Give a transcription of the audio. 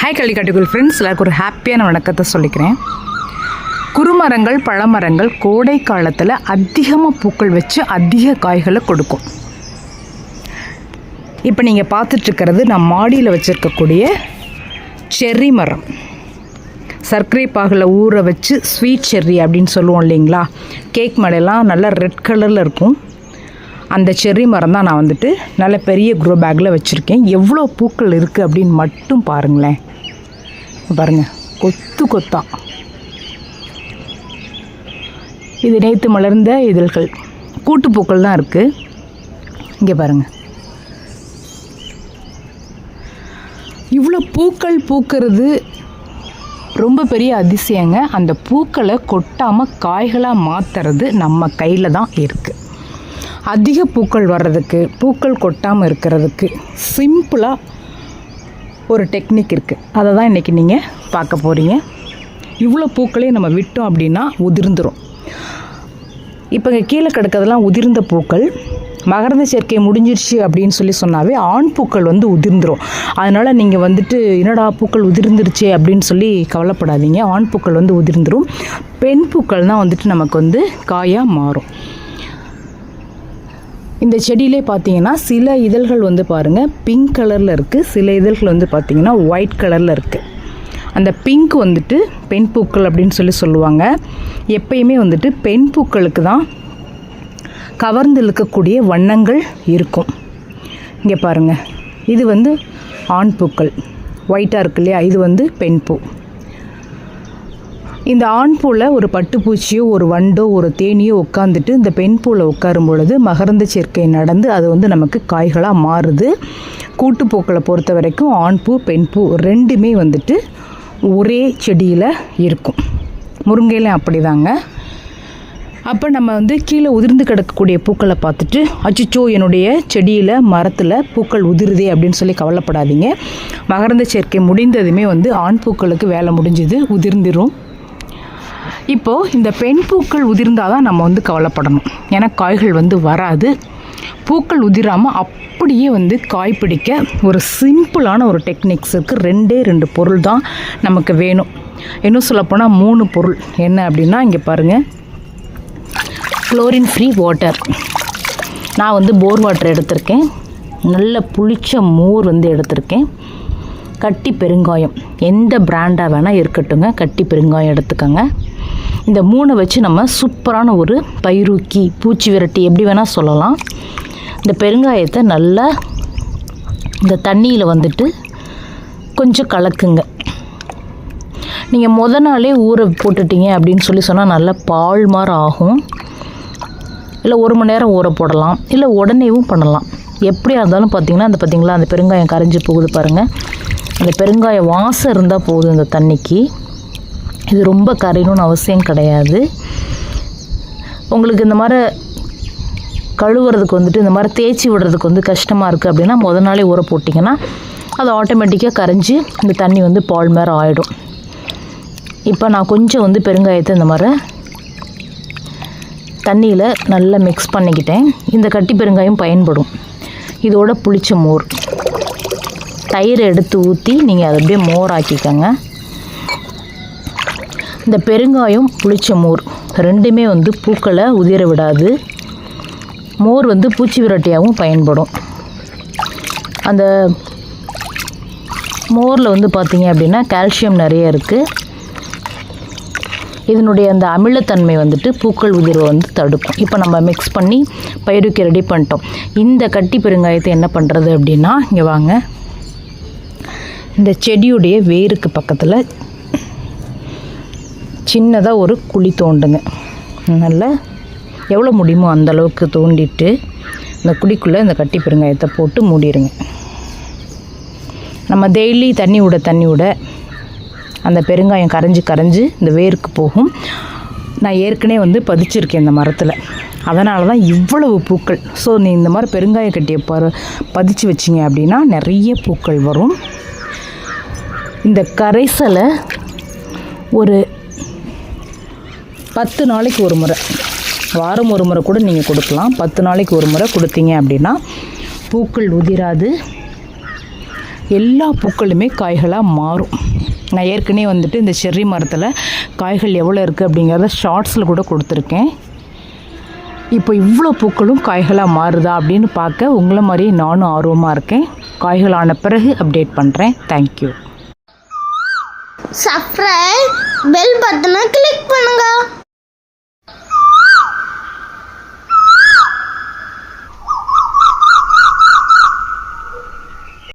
Hi கள்ளிக்காட்டுக்குள் friends எல்லாருக்கும் ஒரு ஹாப்பியான வணக்கத்தை சொல்லிக்கிறேன். குறுமரங்கள் பழமரங்கள் கோடை காலத்தில் அதிகமாக பூக்கள் வச்சு அதிக காய்களை கொடுக்கும். இப்போ நீங்கள் பார்த்துட்ருக்கிறது நான் மாடியில் வச்சுருக்கக்கூடிய செர்ரி மரம். சர்க்கரை பாகில் ஊற வச்சு ஸ்வீட் செர்ரி அப்படின்னு சொல்லுவோம் இல்லைங்களா? கேக் மலையெல்லாம் நல்லா ரெட் கலரில் இருக்கும். அந்த செர்ரி மரம் தான் நான் வந்துட்டு நல்ல பெரிய க்ரோ பேக்கில் வச்சுருக்கேன். எவ்வளோ பூக்கள் இருக்குது அப்படின்னு மட்டும் பாருங்களேன். பாருங்கள் கொத்து கொத்தா. இது நேற்று மலர்ந்த இதழ்கள். கூட்டுப்பூக்கள் தான் இருக்குது இங்கே பாருங்கள் இவ்வளோ பூக்கள் பூக்கிறது ரொம்ப பெரிய அதிசயங்க. அந்த பூக்களை கொட்டாமல் காய்களாக மாற்றுறது நம்ம கையில் தான் இருக்குது அதிக பூக்கள் வர்றதுக்கு பூக்கள் கொட்டாமல் இருக்கிறதுக்கு சிம்பிளாக ஒரு டெக்னிக் இருக்குது அதை தான் இன்றைக்கி நீங்கள் பார்க்க போகிறீங்க இவ்வளோ பூக்களையும் நம்ம விட்டோம் அப்படின்னா உதிர்ந்துடும் இப்போ இங்கே கீழே கிடக்கிறதெல்லாம் உதிர்ந்த பூக்கள். மகரந்த சேர்க்கை முடிஞ்சிருச்சு அப்படின்னு சொல்லி சொன்னாவே ஆண் பூக்கள் வந்து உதிர்ந்துடும் அதனால் நீங்கள் வந்துட்டு என்னடா பூக்கள் உதிர்ந்துருச்சே அப்படின்னு சொல்லி கவலைப்படாதீங்க. ஆண் பூக்கள் வந்து உதிர்ந்துடும் பெண் பூக்கள் தான் வந்துட்டு நமக்கு வந்து காயாக மாறும். இந்த செடியிலே பார்த்தீங்கன்னா சில இதழ்கள் வந்து பாருங்கள் பிங்க் கலரில் இருக்குது சில இதழ்கள் வந்து பார்த்தீங்கன்னா ஒயிட் கலரில் இருக்குது அந்த பிங்க் வந்துட்டு பெண் பூக்கள் அப்படின்னு சொல்லி சொல்லுவாங்க. எப்பயுமே வந்துட்டு பெண் பூக்களுக்கு தான் கவர்ந்து இழுக்கக்கூடிய வண்ணங்கள் இருக்கும். இங்கே பாருங்கள் இது வந்து ஆண் பூக்கள். ஒயிட்டாக இருக்கு இல்லையா? இது வந்து பெண் பூ. இந்த ஆண் பூவில் ஒரு பட்டுப்பூச்சியோ ஒரு வண்டோ ஒரு தேனியோ உட்காந்துட்டு இந்த பெண் பூவில் உட்காரும் பொழுது மகரந்த சேர்க்கை நடந்து அது வந்து நமக்கு காய்களாக மாறுது. கூட்டுப்பூக்களை பொறுத்த வரைக்கும் ஆண் பூ பெண் பூ ரெண்டுமே வந்துட்டு ஒரே செடியில் இருக்கும். முருங்கையிலும் அப்படிதாங்க. அப்போ நம்ம வந்து கீழே உதிர்ந்து கிடக்கக்கூடிய பூக்களை பார்த்துட்டு அச்சுச்சோ என்னுடைய செடியில் மரத்தில் பூக்கள் உதிருதே அப்படின்னு சொல்லி கவலைப்படாதீங்க. மகரந்த சேர்க்கை முடிந்ததுமே வந்து ஆண் பூக்களுக்கு வேலை முடிஞ்சுது உதிர்ந்துடும் இப்போது இந்த பெண் பூக்கள் உதிர்ந்தால் தான் நம்ம வந்து கவலைப்படணும். ஏன்னா காய்கள் வந்து வராது. பூக்கள் உதிராமல் அப்படியே வந்து காய் பிடிக்க ஒரு சிம்பிளான ஒரு டெக்னிக்ஸ் இருக்குது ரெண்டே ரெண்டு பொருள் தான் நமக்கு வேணும். இன்னும் சொல்லப்போனால் மூணு பொருள். என்ன அப்படின்னா இங்கே பாருங்கள் குளோரின் ஃப்ரீ வாட்டர் நான் வந்து போர் வாட்டர் எடுத்திருக்கேன். நல்ல புளிச்ச மோர் வந்து எடுத்திருக்கேன். கட்டி பெருங்காயம். எந்த பிராண்டாக வேணால் இருக்கட்டுங்க கட்டி பெருங்காயம் எடுத்துக்கோங்க. இந்த மூணை வச்சு நம்ம சூப்பரான ஒரு பயிரூக்கி பூச்சி விரட்டி எப்படி வேணால் சொல்லலாம். இந்த பெருங்காயத்தை நல்லா இந்த தண்ணியில் வந்துட்டு கொஞ்சம் கலக்குங்க. நீங்கள் முத நாளே ஊற போட்டுட்டீங்க அப்படின்னு சொல்லி சொன்னால் நல்லா பால் மாதிரி ஆகும். இல்லை ஒரு மணி நேரம் ஊற போடலாம். இல்லை உடனேவும் பண்ணலாம். எப்படியா இருந்தாலும் பார்த்தீங்கன்னா அந்த பார்த்தீங்களா அந்த பெருங்காயம் கரைஞ்சி போகுது பாருங்கள் அந்த பெருங்காய வாசம் இருந்தால் போதும் இந்த தண்ணிக்கு. இது ரொம்ப கரையணும்னு அவசியம் கிடையாது. உங்களுக்கு இந்த மாதிரி கழுவுறதுக்கு வந்துட்டு இந்த மாதிரி தேய்ச்சி விடுறதுக்கு வந்து கஷ்டமாக இருக்குது அப்படின்னா முத நாளே ஊற போட்டிங்கன்னா அது ஆட்டோமேட்டிக்காக கரைஞ்சி இந்த தண்ணி வந்து பால் மாதிரி ஆகிடும் இப்போ நான் கொஞ்சம் வந்து பெருங்காயத்தை இந்த மாதிரி தண்ணியில் நல்லா மிக்ஸ் பண்ணிக்கிட்டேன். இந்த கட்டி பெருங்காயம் பயன்படும். இதோட புளிச்ச மோர். தயிரை எடுத்து ஊற்றி நீங்கள் அதை அப்படியே மோர் ஆக்கிக்கோங்க இந்த பெருங்காயம் புளிச்ச மோர். ரெண்டுமே வந்து பூக்களை உதிர விடாது. மோர் வந்து பூச்சி விரட்டியாகவும் பயன்படும். அந்த மோரில் வந்து பார்த்திங்க அப்படின்னா கால்சியம் நிறைய இருக்குது இதனுடைய அந்த அமிலத்தன்மை வந்துட்டு பூக்கள் உதிர்வை வந்து தடுக்கும். இப்போ நம்ம மிக்ஸ் பண்ணி பயிருக்கு ரெடி பண்ணிட்டோம். இந்த கட்டி பெருங்காயத்தை என்ன பண்ணுறது அப்படின்னா இங்கே வாங்க. இந்த செடியுடைய வேருக்கு பக்கத்தில் சின்னதாக ஒரு குழி தோண்டுங்க. நல்லா எவ்வளோ முடியுமோ அந்தளவுக்கு தோண்டிட்டு இந்த குழிக்குள்ளே இந்த கட்டி பெருங்காயத்தை போட்டு மூடிடுங்க நம்ம டெய்லி தண்ணி விட தண்ணி விட அந்த பெருங்காயம் கரைஞ்சி கரைஞ்சி இந்த வேருக்கு போகும். நான் ஏற்கனவே வந்து பதிச்சிருக்கேன் இந்த மரத்தில். அதனால தான் இவ்வளவு பூக்கள். ஸோ நீ இந்த மாதிரி பெருங்காய கட்டியை ப பதிச்சு வச்சிங்க அப்படின்னா நிறைய பூக்கள் வரும். இந்த கரைசலை ஒரு பத்து நாளைக்கு ஒரு முறை. வாரம் ஒரு முறை கூட நீங்கள் கொடுக்கலாம். பத்து நாளைக்கு ஒரு முறை கொடுத்தீங்க அப்படின்னா பூக்கள் உதிராது. எல்லா பூக்களுமே காய்களாக மாறும். நான் ஏற்கனவே வந்துட்டு இந்த செர்ரி மரத்தில் காய்கள் எவ்வளோ இருக்குது அப்படிங்கிறத ஷார்ட்ஸில் கூட கொடுத்துருக்கேன். இப்போ இவ்வளோ பூக்களும் காய்களாக மாறுதா அப்படின்னு பார்க்க உங்களை மாதிரியே நானும் ஆர்வமாக இருக்கேன். காய்களான பிறகு அப்டேட் பண்ணுறேன் தேங்க்யூ சப்ஸ்கிரைப் பெல் பட்டனை கிளிக் பண்ணுங்க.